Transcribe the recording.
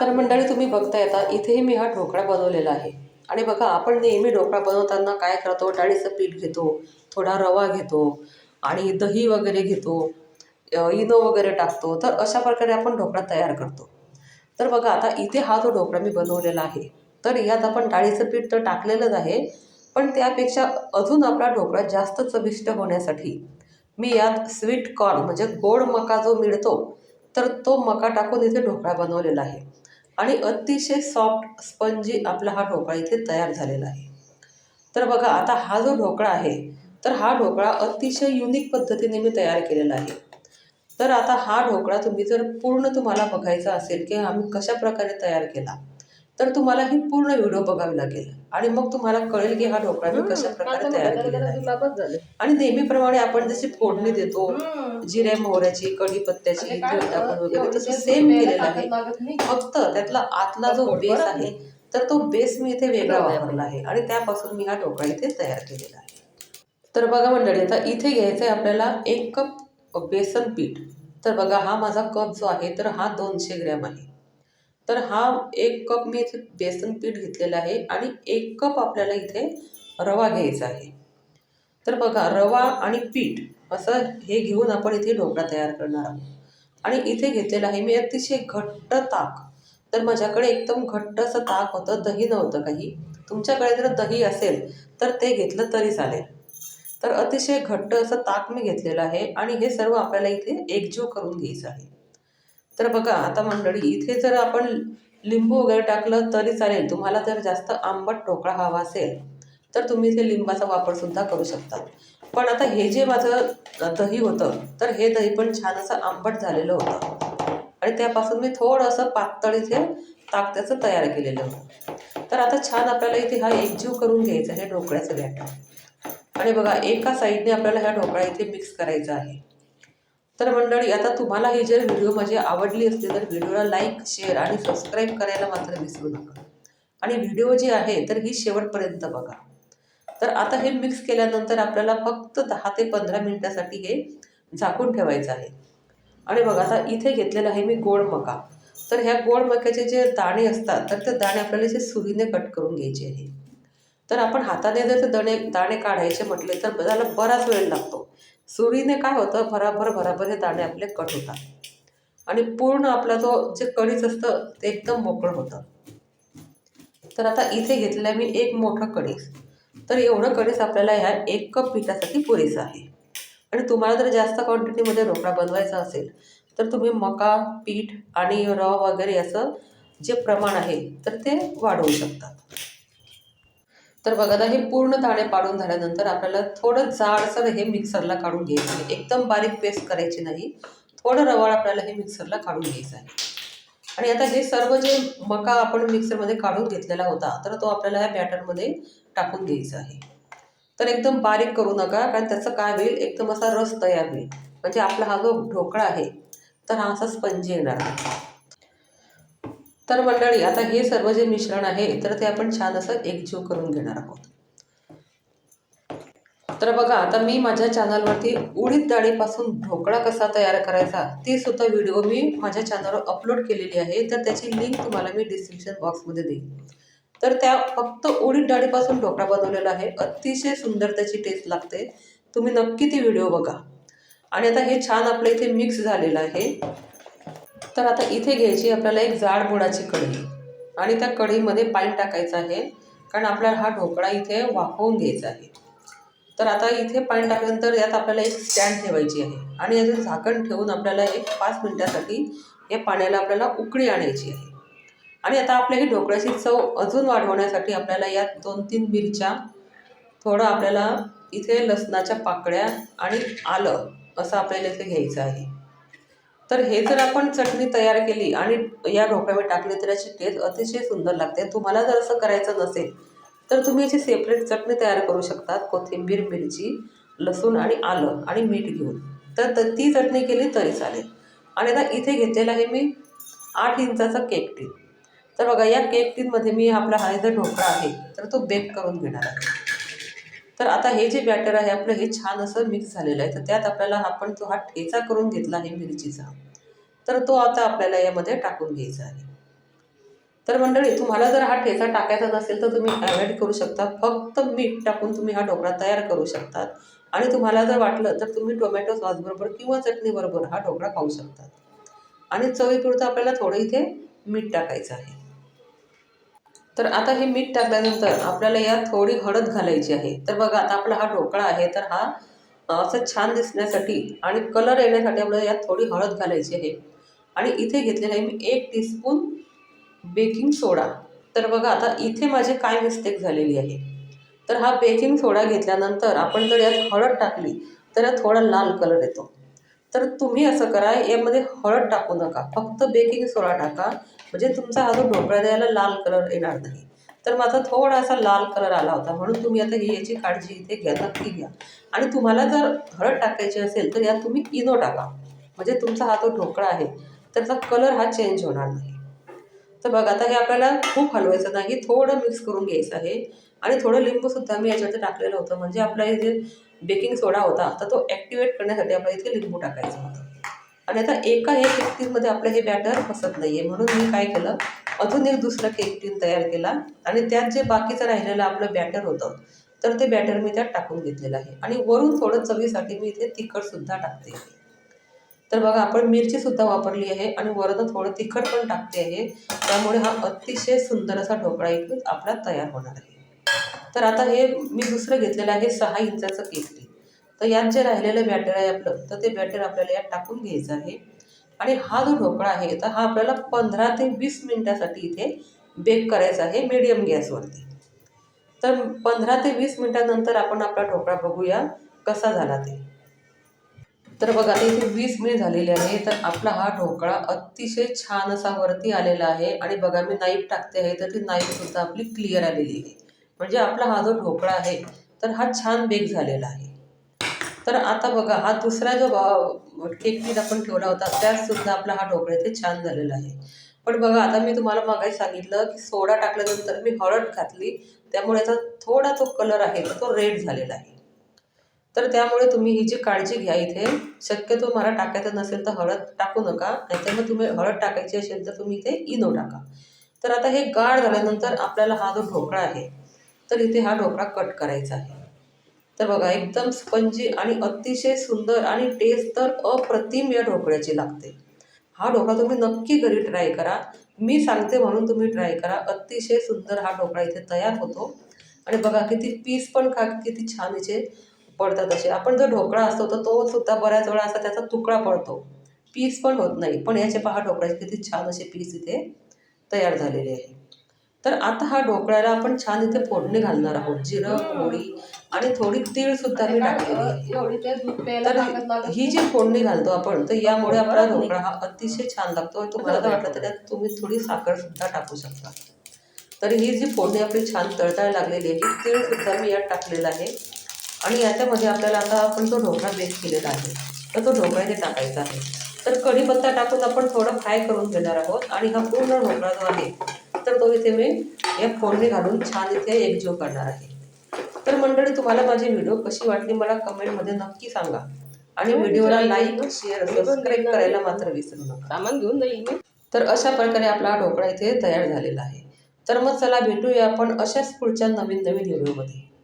तर मंडळी तुम्ही बघताय आता इथेही मी हा ढोकळा बनवलेला आहे. आणि बघा आपण नेहमी ढोकळा बनवताना काय करतो? डाळीचं पीठ घेतो थोडा रवा घेतो आणि दही वगैरे घेतो इनो वगैरे टाकतो. तर अशा प्रकारे आपण ढोकळा तयार करतो. तर बघा आता इथे हा जो ढोकळा मी बनवलेला आहे तर यात आपण डाळीचं पीठ तर टाकलेलंच आहे पण त्यापेक्षा अजून आपला ढोकळा जास्त चविष्ट होण्यासाठी मी यात स्वीट कॉर्न म्हणजे गोड मका जो मिळतो तर तो मका टाकून इथे ढोकळा बनवलेला आहे. आणि अतिशय सॉफ्ट स्पंजी आपला हा ढोकळा इथे तयार झालेला आहे. तर बघा आता हा जो ढोकळा आहे तर हा ढोकळा अतिशय युनिक पद्धतीने मी तयार केलेला आहे. तर आता हा ढोकळा तुम्ही जर पूर्ण तुम्हाला बघायचा असेल की आम्ही कशा प्रकारे तयार केला तर तुम्हाला ही पूर्ण व्हिडिओ बघावी लागेल. आणि मग तुम्हाला कळेल की हा ढोकळा मी कशा प्रकारे तयार केलेला आहे. आणि नेहमीप्रमाणे आपण जशी फोडणी देतो जिऱ्या मोहऱ्याची कढीपत्त्याची टाकून वगैरे तसं सेम केलेलं आहे. फक्त त्यातला आतला जो बेस आहे तर तो बेस मी इथे वेगळा वापरला आहे. आणि त्यापासून मी हा ढोकळा इथे तयार केलेला आहे. तर बघा मंडळी आता इथे घ्यायचं आहे आपल्याला एक कप बेसन पीठ. तर बघा हा माझा कप जो आहे तर हा दोनशे ग्रॅम आहे. तर हा एक कप मी इथे बेसन पीठ घेतलेलं आहे आणि एक कप आपल्याला इथे रवा घ्यायचा आहे. तर बघा रवा आणि पीठ असं हे घेऊन आपण इथे ढोकळा तयार करणार आहोत. आणि इथे घेतलेलं आहे मी अतिशय घट्ट ताक. तर माझ्याकडे एकदम घट्ट असं ताक होतं दही नव्हतं काही. तुमच्याकडे जर दही असेल तर ते घेतलं तरी चालेल. तर अतिशय घट्ट असं ताक मी घेतलेलं आहे आणि हे सर्व आपल्याला इथे एकजीव करून घ्यायचं आहे. तर बघा आता मंडळी इथे जर आपण लिंबू वगैरे टाकलं तरी चालेल. तुम्हाला जर जास्त आंबट ढोकळा हवा असेल तर तुम्ही इथे लिंबाचा वापरसुद्धा करू शकता. पण आता हे जे माझं दही होतं तर हे दही पण छान असं आंबट झालेलं होतं. आणि त्यापासून मी थोडंसं पातळ इथे ताक त्याचं तयार केलेलं होतं. तर आता छान आपल्याला इथे हा एकजीव करून घ्यायचा हे ढोकळ्याचं बॅटर. आणि बघा एका साईडने आपल्याला ह्या ढोकळा इथे मिक्स करायचा आहे. तर मंडळी आता तुम्हाला ही जर व्हिडिओ माझी आवडली असते तर व्हिडिओला लाईक शेअर आणि सबस्क्राईब करायला मात्र विसरू नका. आणि व्हिडिओ जी आहे तर ही शेवटपर्यंत बघा. तर आता हे मिक्स केल्यानंतर आपल्याला फक्त दहा ते पंधरा मिनिटासाठी हे झाकून ठेवायचं आहे. आणि बघा आता इथे घेतलेलं आहे मी गोड मका. तर ह्या गोड मक्याचे जे दाणे असतात तर ते दाणे आपल्याला जे सुरीने कट करून घ्यायचे आहे. तर आपण हाताने जर ते दाणे दाणे काढायचे म्हटले तर त्याला बराच वेळ लागतो. सुरीने काय होतं? भराभर भराभर हे दाणे आपले कट होतात. आणि पूर्ण आपला जो जे कणीच असतं ते एकदम मोकळं होतं. तर आता इथे घेतलं आहे मी एक मोठं कढीस. तर एवढं कणीस आपल्याला ह्या एक कप पिठासाठी पुरेसं आहे. आणि तुम्हाला जर जास्त क्वांटिटीमध्ये ढोकळा बनवायचा असेल तर तुम्ही मका पीठ आणि रवा वगैरे याचं जे प्रमाण आहे तर ते वाढवू शकतात तर बघा आता हे पूर्ण दाणे पाडून झाल्यानंतर आपल्याला थोडं जाडसर हे मिक्सरला काढून घ्यायचं आहे. एकदम बारीक पेस्ट करायची नाही. थोडं रवाळ आपल्याला हे मिक्सरला काढून घ्यायचं आहे. आणि आता हे सर्व जे मका आपण मिक्सरमध्ये काढून घेतलेला होता तर तो आपल्याला ह्या बॅटरमध्ये टाकून घ्यायचा आहे. तर एकदम बारीक करू नका कारण त्याचं काय होईल एकदम असा रस तयार होईल. म्हणजे आपला हा जो ढोकळा आहे तर हा असा स्पंजी येणार आहे. तर मंडळी आता हे सर्व जे मिश्रण आहे तर ते आपण छान असं एकजीव करून घेणार आहोत. तर बघा आता मी माझ्या चॅनलवरती उडीद डाळीपासून ढोकळा कसा तयार करायचा ती सुद्धा व्हिडिओ मी माझ्या चॅनलवर अपलोड केलेली आहे. तर त्याची लिंक तुम्हाला मी डिस्क्रिप्शन बॉक्समध्ये देईन. तर त्या फक्त उडीद डाळीपासून ढोकळा बनवलेला आहे. अतिशय सुंदर त्याची टेस्ट लागते. तुम्ही नक्की ती व्हिडिओ बघा. आणि आता हे छान आपल्या इथे मिक्स झालेलं आहे. तर आता इथे घ्यायची आपल्याला एक जाड बुडाची कढी आणि त्या कढीमध्ये पाणी टाकायचं आहे. कारण आपल्याला हा ढोकळा इथे वाफवून घ्यायचा आहे. तर आता इथे पाणी टाकल्यानंतर यात आपल्याला एक स्टँड ठेवायची आहे. आणि याचं झाकण ठेवून आपल्याला एक पाच मिनटासाठी या पाण्याला आपल्याला उकळी आणायची आहे. आणि आता आपल्या ही ढोकळ्याची चव अजून वाढवण्यासाठी आपल्याला यात दोन तीन मिरच्या थोडं आपल्याला इथे लसणाच्या पाकळ्या आणि आलं असं आपल्याला इथे घ्यायचं आहे. तर हे जर आपण चटणी तयार केली आणि या ढोकळ्यावर टाकली तर याची टेस्ट अतिशय सुंदर लागते. तुम्हाला जर असं करायचं नसेल तर तुम्ही याची सेपरेट चटणी तयार करू शकतात. कोथिंबीर मिरची लसूण आणि आलं आणि मीठ घेऊन. तर त- ती चटणी केली तरी चालेल. आणि आता इथे घेतलेला आहे मी आठ इंचाचा केक टीन तर बघा या केक टीनमध्ये मी आपला हा जो ढोकळा आहे तर तो बेक करून घेणार आहे. तर आता हे जे बॅटर आहे आपलं हे छान असं मिक्स झालेलं आहे. तर त्यात आपल्याला आपण तो हा ठेचा करून घेतला आहे मिरचीचा. तर तो आता आपल्याला यामध्ये टाकून घ्यायचा आहे. तर मंडळी तुम्हाला जर हा ठेचा टाकायचा नसेल तर तुम्ही ॲवॉइड करू शकता. फक्त मीठ टाकून तुम्ही हा ढोकळा तयार करू शकतात. आणि तुम्हाला जर वाटलं तर तुम्ही टोमॅटो सॉसबरोबर किंवा चटणीबरोबर हा ढोकळा खाऊ शकतात. आणि चवीपुरतं आपल्याला थोडं इथे मीठ टाकायचं आहे. तर आता हे मीठ टाकल्यानंतर आपल्याला यात थोडी हळद घालायची आहे. तर बघा आता आपला हा ढोकळा आहे तर हा असं छान दिसण्यासाठी आणि कलर येण्यासाठी आपल्याला यात थोडी हळद घालायची आहे. आणि इथे घेतलेलं आहे मी एक टीस्पून बेकिंग सोडा. तर बघा आता इथे माझी काय मिस्टेक झालेली आहे. तर हा बेकिंग सोडा घेतल्यानंतर आपण जर यात हळद टाकली तर यात थोडा लाल कलर येतो. तर तुम्ही असं करा यामध्ये हळद टाकू नका. फक्त बेकिंग सोडा टाका. म्हणजे तुमचा हा जो ढोकळा द्यायला लाल कलर येणार नाही. तर माझा थोडासा लाल कलर आला होता म्हणून तुम्ही आता ही याची काळजी इथे घ्या नक्की घ्या. आणि तुम्हाला जर हळद टाकायची असेल तर यात तुम्ही इनो टाका. म्हणजे तुमचा हा जो ढोकळा आहे त्याचा कलर हा चेंज होणार नाही. तर बघा आता हे आपल्याला खूप हलवायचं नाही थोडं मिक्स करून घ्यायचं आहे. आणि थोडं लिंबूसुद्धा मी याच्यावरती टाकलेलं होतं. म्हणजे आपला हे जे बेकिंग सोडा होता तर तो ॲक्टिवेट करण्यासाठी आपल्याला इथे लिंबू टाकायचा होता. आणि आता एका एक केक आपलं हे बॅटर बसत नाही आहे म्हणून मी काय केलं अजून एक दुसरा केक टीन तयार केला आणि त्यात जे बाकीचं राहिलेलं आपलं बॅटर होतं तर ते बॅटर मी त्यात टाकून घेतलेलं आहे. आणि वरून थोडं चवीसाठी मी इथे तिखटसुद्धा टाकते तर बघा आपण मिरचीसुद्धा वापरली आहे आणि वरून थोडं तिखट पण टाकते आहे. त्यामुळे हा अतिशय सुंदर असा ढोकळा इथून आपला तयार होणार आहे. तर आता हे मी दुसरं घेतलेलं आहे सहा इंचाचं केक टीन तर यात जे राहिलेलं बॅटर आहे आपलं तर ते बॅटर आपल्याला यात टाकून घ्यायचं आहे. आणि हा जो ढोकळा आहे तर हा आपल्याला पंधरा ते वीस मिनटासाठी इथे बेक करायचा आहे मीडियम गॅसवरती तर पंधरा ते वीस मिनटानंतर आपण आपला ढोकळा बघूया कसा झाला ते. तर बघा आता इथे वीस मिनिट झालेले आहे तर आपला हा ढोकळा अतिशय छान असा वरती आलेला आहे. आणि बघा मी नाईफ टाकते आहे तर ती नाईफसुद्धा आपली क्लिअर आलेली आहे. म्हणजे आपला हा जो ढोकळा आहे तर हा छान बेक झालेला आहे. तर आता बघा हा दुसरा जो केक पीठ आपण ठेवला होता त्यात सुद्धा आपला हा ढोकळा इथे छान झालेला आहे. पण बघा आता मी तुम्हाला मागाशी सांगितलं की सोडा टाकल्यानंतर मी हळद घातली त्यामुळे याचा थोडा जो कलर आहे तो रेड झालेला आहे. तर त्यामुळे तुम्ही ही जी काळजी घ्या इथे शक्यतो मला टाकायचं नसेल तर हळद टाकू नका नाहीतर मग तुम्ही हळद टाकायची असेल तर तुम्ही इथे इनो टाका. तर आता हे गाढ झाल्यानंतर आपल्याला हा जो ढोकळा आहे तर इथे हा ढोकळा कट करायचा आहे. तर बघा एकदम स्पंजी आणि अतिशय सुंदर आणि टेस्ट तर अप्रतिम या ढोकळ्याची लागते. हा ढोकळा तुम्ही नक्की घरी ट्राय करा. मी सांगते म्हणून तुम्ही ट्राय करा. अतिशय सुंदर हा ढोकळा इथे तयार होतो. आणि बघा किती पीस पण खा किती छान इथे पडतात असे. आपण जो ढोकळा असतो तर तो सुद्धा बऱ्याच वेळा असा त्याचा तुकडा पडतो. पीस पण होत नाही. पण याचे पहा ढोकळ्याचे किती छान असे पीस इथे तयार झालेले आहे. तर आता हा ढोकळ्याला आपण छान इथे फोडणी घालणार आहोत. जिरं मोहरी आणि थोडी तीळ सुद्धा मी टाकलेली तर ही जी फोडणी घालतो आपण तर यामुळे आपला ढोकळा हा अतिशय छान लागतो. तुम्हाला जर वाटलं तर त्यात तुम्ही थोडी साखर सुद्धा टाकू शकता. तर ही जी फोडणी आपली छान तळतायला लागलेली आहे ही तीळ सुद्धा मी यात टाकलेला आहे. आणि याच्यामध्ये आपल्याला आता आपण तो ढोकळा बेक केलेला आहे तर तो ढोकळा इथे टाकायचा आहे. तर कढीपत्ता टाकून आपण थोडं फ्राय करून घेणार आहोत आणि हा पूर्ण ढोकळा जो आहे तर तो इथे मी या फोडणी घालून छान इथे एकजीव करणार आहे. तर मंडळी तुम्हाला माझी व्हिडिओ कशी वाटली मला कमेंटमध्ये नक्की सांगा. आणि व्हिडिओला लाईक शेअर सबस्क्राईब करायला मात्र विसरू नका. सामान घेऊन जाईल मी. तर अशा प्रकारे आपला ढोकळा इथे तयार झालेला आहे. तर मग चला भेटूया आपण अशाच पुढच्या नवीन नवीन व्हिडिओमध्ये.